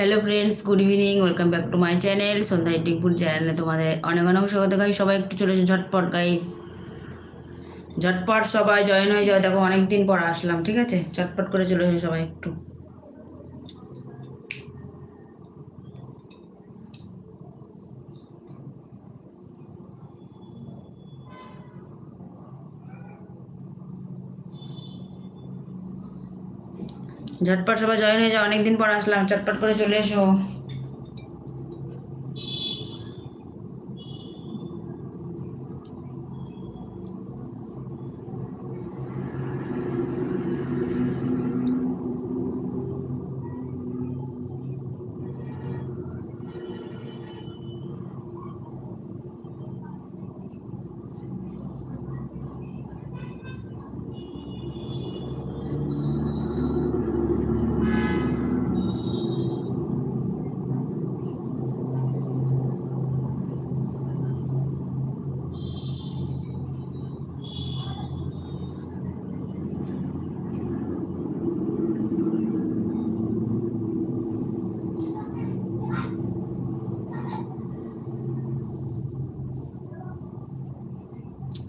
Hello friends good evening welcome back to my channel সন্ধ্যা ডিগপুর চ্যানেলে তোমাদের অনেক অনেক স্বাগত গাই সবাই একটু চলে ঝটপট গাইস ঝটপট সবাই জয়েন হয়ে যাও, দেখো অনেক দিন পর আসলাম, ঠিক আছে? ঝটপট করে চলে এসো সবাই একটু। ঝটপট সবাই জয়েন হয়ে যাও অনেকদিন পর আসলাম চটপট করে চলে এসো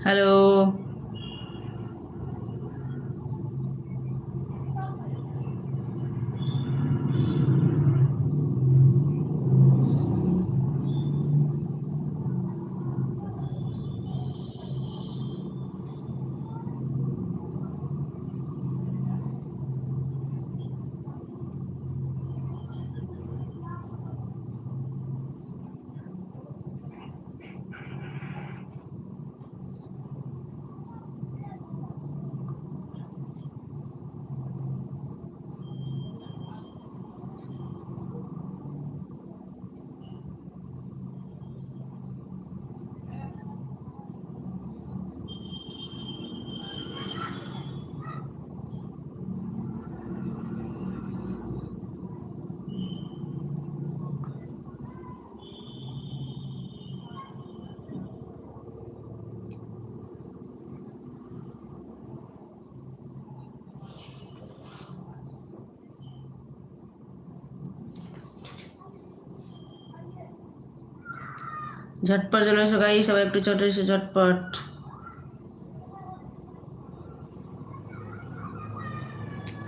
হ্যালো ঝটপট চলে এসো গাই সবাই একটু চটে এসো, ঝটপট।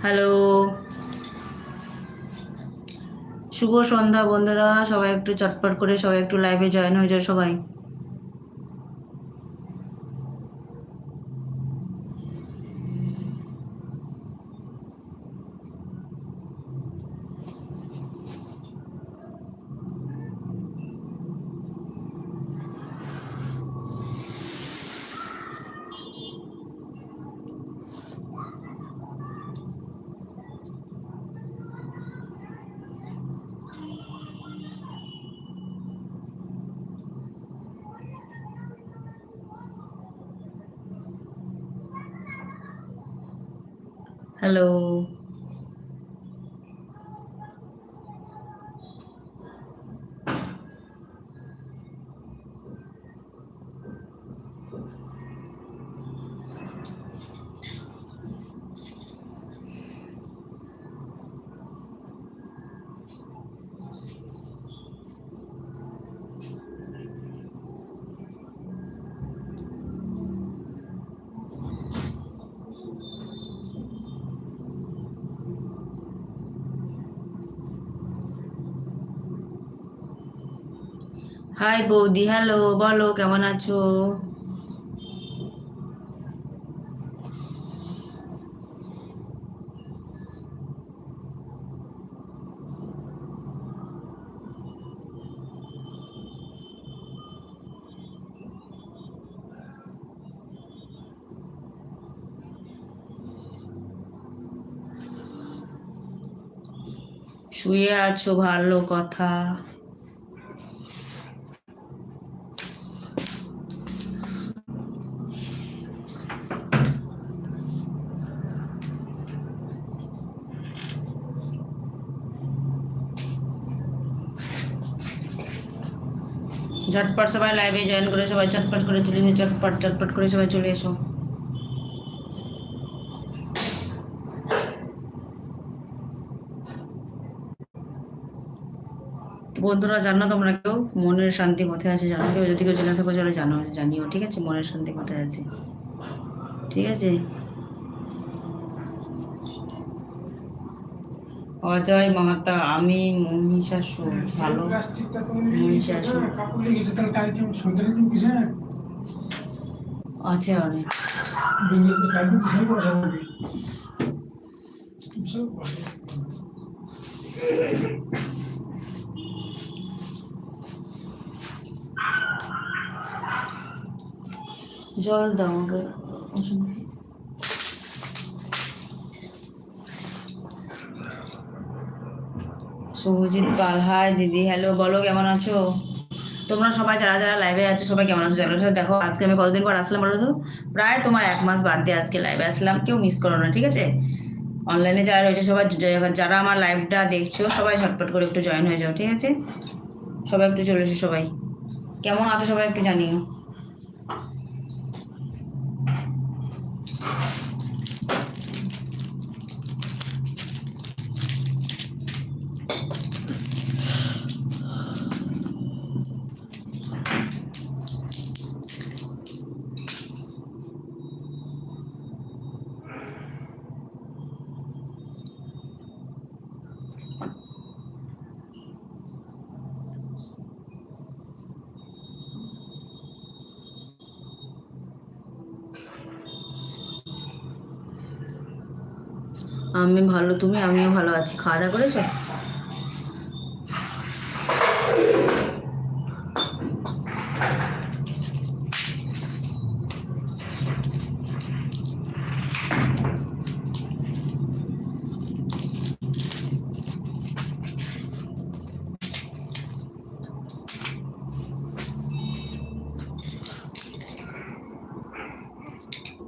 হ্যালো। শুভ সন্ধ্যা বন্ধুরা, সবাই একটু চটপট করে সবাই একটু লাইভে জয়েন হয়ে যায় সবাই। হ্যালো হাই বৌদি হ্যালো বলো কেমন আছো? শুয়ে আছো ভালো কথা। ঝটপট সবাই লাইভে জয়েন করে, সবাই চটপট করে চলে এসো, চটপট চটপট করে সবাই চলে এসো। বন্ধুরা, জানো তোমরা কেউ? মনের শান্তি কোথায় আছে জানো? কেউ যদি কেউ জেনে থাকো চলে জানো, জানিও, ঠিক আছে? মনের শান্তি কোথায় আছে? ঠিক আছে? অজয় মাহাতা আমি মহিষাসুর ভালো মহিষাসুর আছে অনেক। জল দাও আমাকে শুভজিৎ পাল হাই দিদি হ্যালো বলো কেমন আছো? তোমরা সবাই যারা যারা লাইভে আছো, সবাই কেমন আছো জানো? দেখো, আজকে আমি কতদিন পর আসলাম বলো তো? প্রায় তোমার এক মাস বাদ দিয়ে আজকে লাইভে আসলাম, কেউ মিস করো না, ঠিক আছে? অনলাইনে যারা রয়েছে, সবাই যারা আমার লাইভটা দেখছ, সবাই ঝটপট করে একটু জয়েন হয়ে যাও, ঠিক আছে? সবাই একটু চলে এসো সবাই। কেমন আছো সবাই একটু জানিও। আমি ভালো তুমি আমিও ভালো আছি। খাওয়া দাওয়া করেছ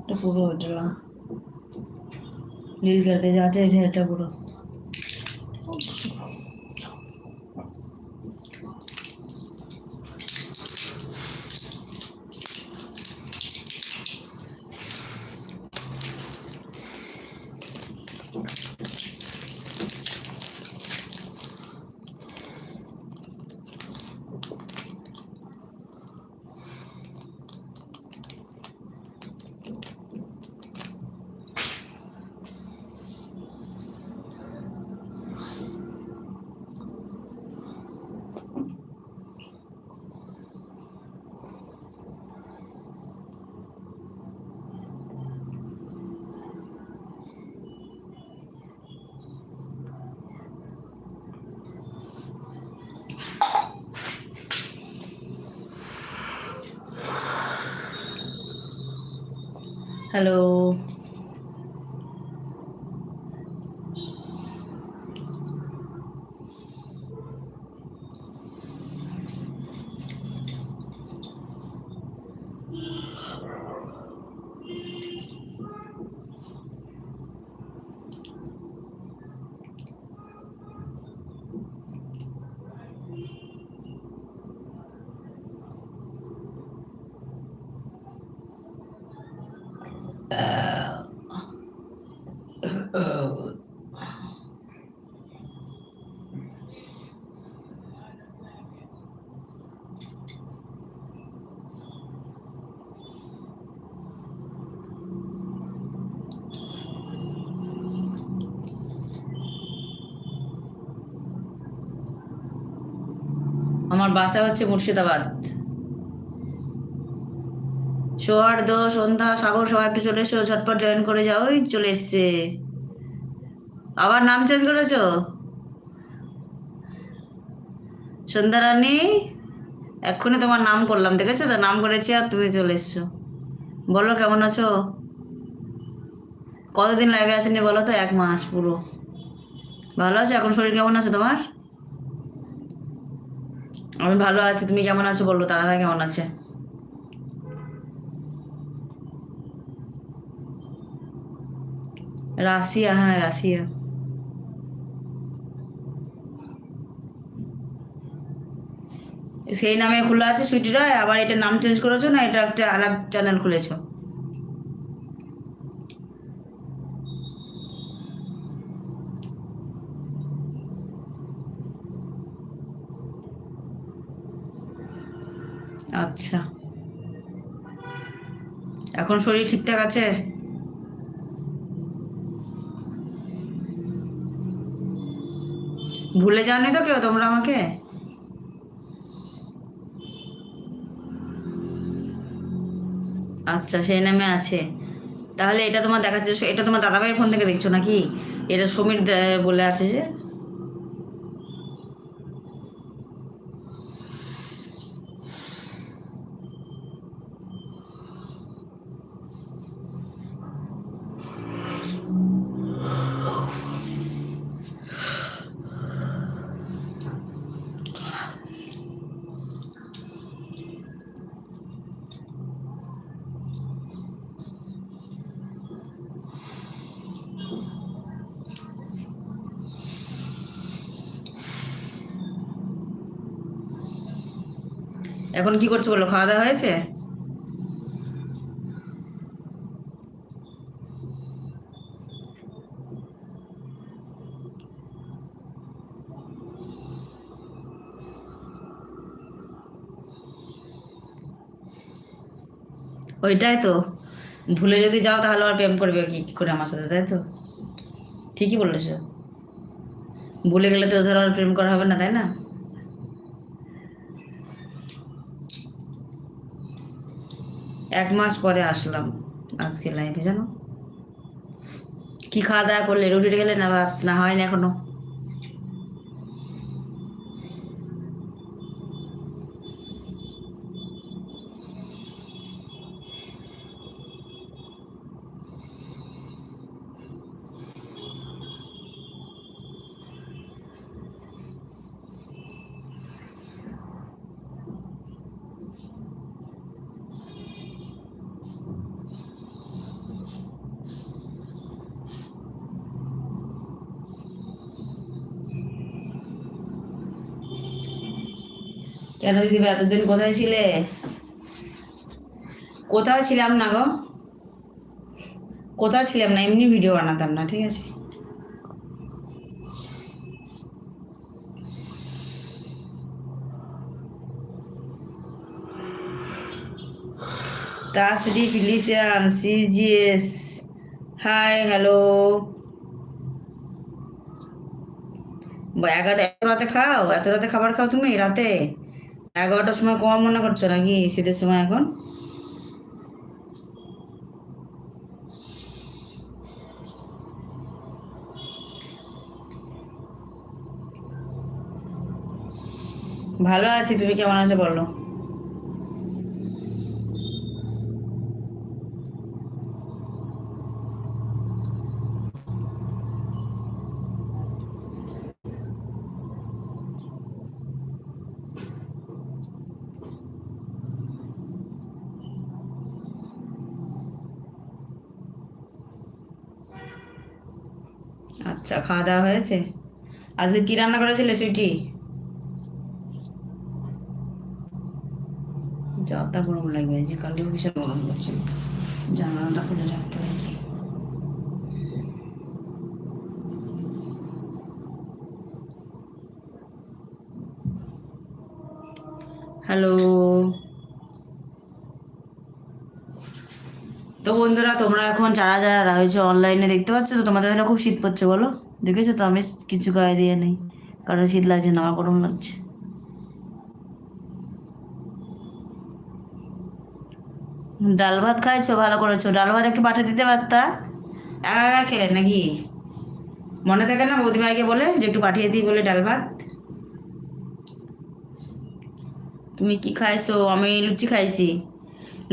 এটা পুরো এটা নীল করতে যাচ্ছে এটা এটা পুরো হ্যালো আমার বাসা হচ্ছে মুর্শিদাবাদ। সৌহার্দ সন্ধ্যা, সাগর সবাই একটু চলে এসো, ঝটপট জয়েন করে যাও, ওই চলে এসছে। আবার নাম চেঞ্জ করেছ? সন্ধ্যা রানী এক্ষুনি তোমার নাম করলাম, দেখেছ তো? নাম করেছি আর তুমি চলে এসছো। বলো, কেমন আছো? কতদিন লাইভে আসেনি বলো তো? এক মাস পুরো। ভালো আছো? এখন শরীর কেমন আছে তোমার? আমি ভালো আছি, তুমি কেমন আছো বলো দাদা কেমন আছে? রাশিয়া হ্যাঁ রাশিয়া। সেই নামে খোলা আছে সুইটিরা আবার এটা নাম চেঞ্জ করেছ না, এটা একটা আলাদা চ্যানেল খুলেছো আচ্ছা এখন শরীর ঠিকঠাক আছে? ভুলে যাওনি তো কেউ তোমরা আমাকে? আচ্ছা সেই নামে আছে। তাহলে এটা তোমার দেখাচ্ছে, এটা তোমার দাদাভাইয়ের ফোন থেকে দেখছ নাকি? এটা সমীর বলে আছে যে এখন কি করছ বলো, খাওয়া দাওয়া হয়েছে? ওইটাই তো। ভুলে যদি যাও তাহলে আবার প্রেম করবে কি কি করে আমার সাথে, তাই তো? ঠিকই বলেছ। ভুলে গেলে তো ধর আর প্রেম করা হবে না, তাই না? এক মাস পরে আসলাম আজকে লাইফে জানো? কি খাওয়া দাওয়া করলে? রুটি গেলে না না হয়নি এখনও? কেন দিদি এতদিন কোথায় ছিলে? কোথাও ছিলাম না গো। কোথাও ছিলাম না, এমনি ভিডিও বানাতাম না, ঠিক আছে? তাসরি ফিলিশিয়ান সিজিএস হাই, হ্যালো। এগারো, এত রাতে খাও? এত রাতে খাবার খাও তুমি রাতে? এগারোটার সময় কম মনে করছ নাকি? শীতের সময় এখন? ভালো আছি, তুমি কেমন আছো বলো। আচ্ছা খাওয়া দাওয়া হয়েছে? আজকে কি রান্না করেছিলে সুইটি? যা গরম লাগবে যে কালকেও ভীষণ গরম করছে জানালাটা খুলে রাখতে হবে। হ্যালো। তো বন্ধুরা, তোমরা এখন যারা যারা রয়েছে অনলাইনে দেখতে পাচ্ছ, তো তোমাদের এখানে খুব শীত পড়ছে বলো? দেখেছ তো? আমি কিছু গায়ে দিয়ে নেই, কারণ শীত লাগছে না, আমার গরম লাগছে। ডাল ভাত খাইছো? ভালো করেছ। ডাল ভাত একটু পাঠিয়ে দিতে পারতা? একা একা খেলে নাকি? মনে থাকে না বৌদিমাইকে বলে যে একটু পাঠিয়ে দিই বলে ডাল ভাত? তুমি কি খাইছো? আমি লুচি খাইছি।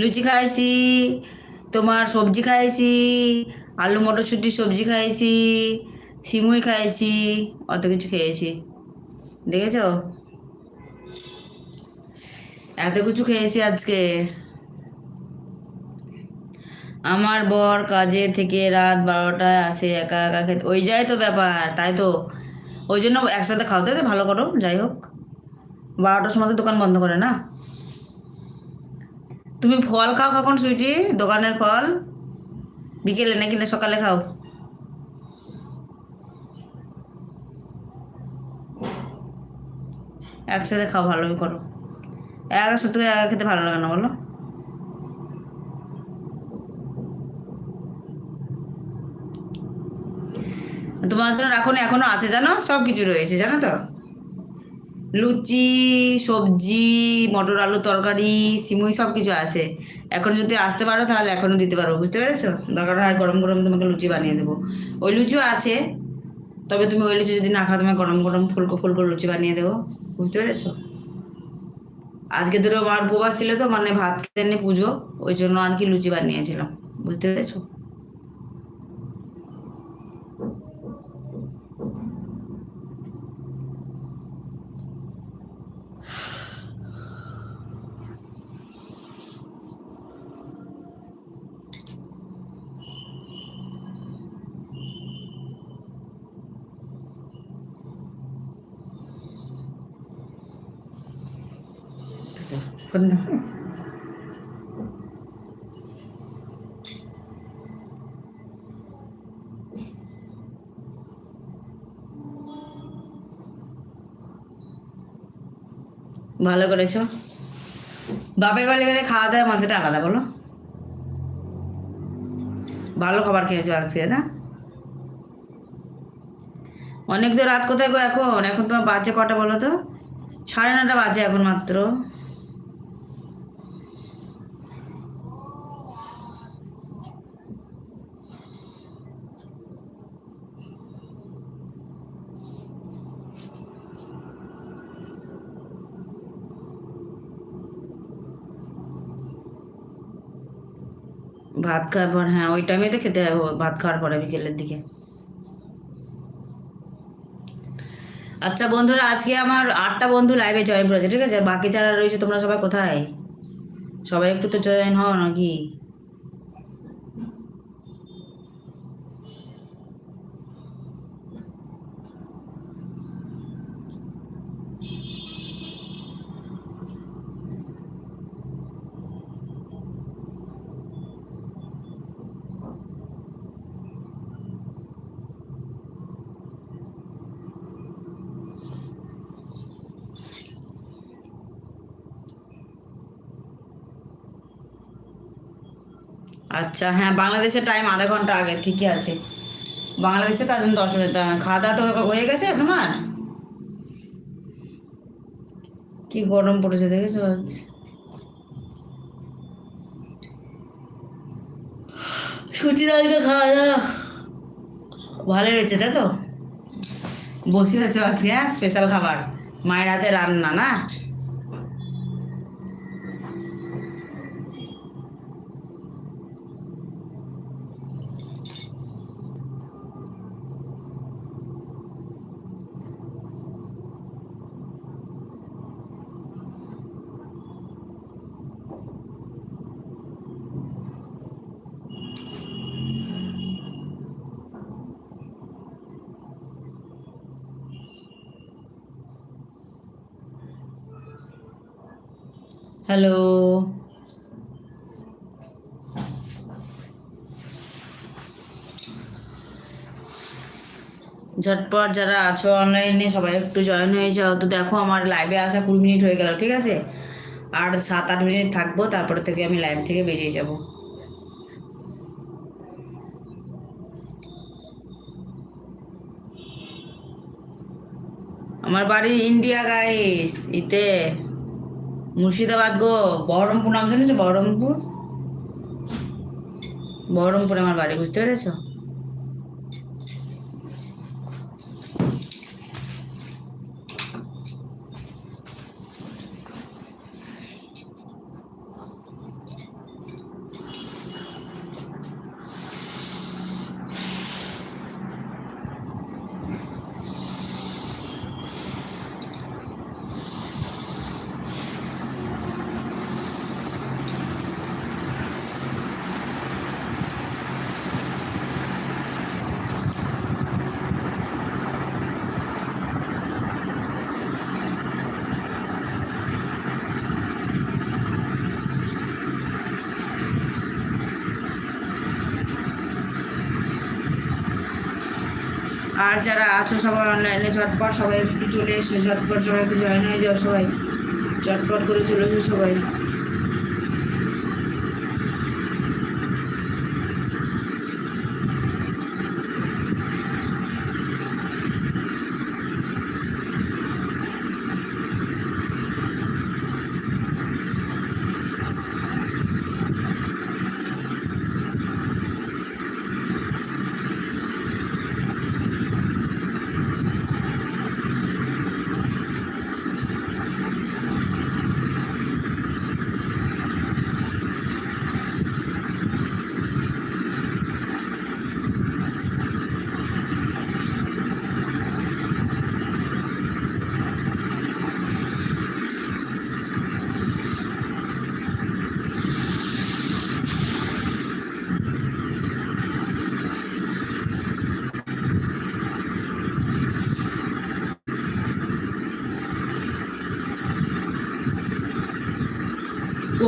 লুচি খাইছি তোমার সবজি খাইছি, আলু মটরশুঁটি সবজি খাইছি, সিমুই খাইছি, অত কিছু খেয়েছি। দেখেছ? এত কিছু খেয়েছি আজকে। আমার বর কাজে থেকে রাত বারোটায় আসে একা একা খেতে। ওই যাই তো ব্যাপার, তাই তো। ওই জন্য একসাথে খাওয়াতে ভালো করো, যাই হোক। বারোটার সময় তো দোকান বন্ধ করে না। তুমি ফল খাও কখন, সুইটি? দোকানের ফল? বিকেলে নাকি না সকালে খাও? একসাথে খাও, ভালোই করো। একা সত্যি একা খেতে ভালো লাগে না, বলো। তোমার জন্য এখন এখনও আছে জানো? সব কিছু রয়েছে, জানো তো? লুচি, সবজি, মটর আলু তরকারি, সিমুই সব কিছু আছে। এখন যদি আসতে পারো তাহলে এখনও দিতে পারো, বুঝতে পেরেছ? দরকার হয় গরম গরম তোমাকে লুচি বানিয়ে দেবো। ওই লুচিও আছে, তবে তুমি ওই লুচি যদি না খাও তোমায় গরম গরম ফুলকো ফুলকো লুচি বানিয়ে দেবো, বুঝতে পেরেছ? আজকে ধরো আমার উপবাস ছিল তো মানে ভাত খেতে নেই পুজো, ওই জন্য আর কি লুচি বানিয়েছিলাম, বুঝতে পেরেছ? ফোন দাও। ভালো করেছ? বাপের বাড়ি গেলে খাওয়া দাওয়া মজাটা আলাদা বলো। ভালো খাবার খেয়েছো আজকে না? অনেক তো রাত কোথায় গো এখন? এখন তোমার বাজে কটা বলো তো? সাড়ে নটা বাজে এখন মাত্র। ভাত খাওয়ার পর হ্যাঁ ওই টাইমে তো খেতে হবে ভাত খাওয়ার পরে বিকেলের দিকে। আচ্ছা বন্ধুরা, আজকে আমার আটটা বন্ধু লাইভে জয়েন করেছে, ঠিক আছে? বাকি যারা রয়েছে, তোমরা সবাই কোথায়? সবাই একটু তো জয়েন হও নাকি? আচ্ছা হ্যাঁ বাংলাদেশের টাইম আধা ঘণ্টা আগে, ঠিকই আছে। বাংলাদেশে তার জন্য দশ খাওয়া দাওয়া তো হয়ে গেছে তোমার? কি গরম পড়েছে, দেখেছ আজ? ছুটির আজকে খাওয়া দাওয়া। ভালো হয়েছে, তাই তো? বসে আছো আজকে হ্যাঁ স্পেশাল খাবার। মায়ের হাতে রান্না, না? হ্যালো। ঝটপট যারা আছো অনলাইনে সবাই একটু জয়েন হয়ে যাও। তো দেখো আমার লাইভে আসা কুড়ি মিনিট হয়ে গেল, ঠিক আছে? আর সাত আট মিনিট থাকব, তারপরে থেকে আমি লাইভ থেকে বেরিয়ে যাব। আমার বাড়ি ইন্ডিয়া গাইস ইতে। মুর্শিদাবাদ গো বহরমপুর নাম শুনেছো? বহরমপুর? বহরমপুর আমার বাড়ি বুঝতে পেরেছ? আর যারা আছো সবাই অনলাইনে ঝটপট সবাই একটু চলে এসে, ঝটপট সবাই একটু জয়েন হয়ে যাও সবাই। চটপট করে চলে এসো সবাই।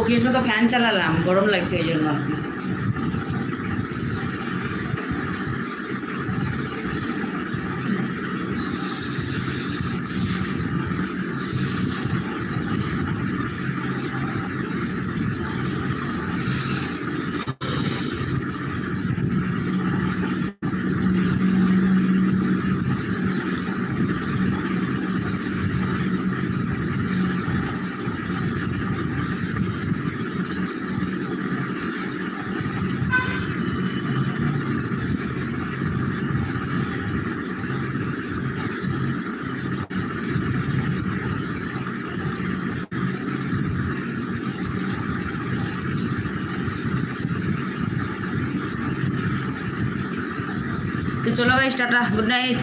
কোকির শুধু ফ্যান চালালাম গরম লাগছে ওই জন্য আর কি তো চলো গাইস টাটা গুড নাইট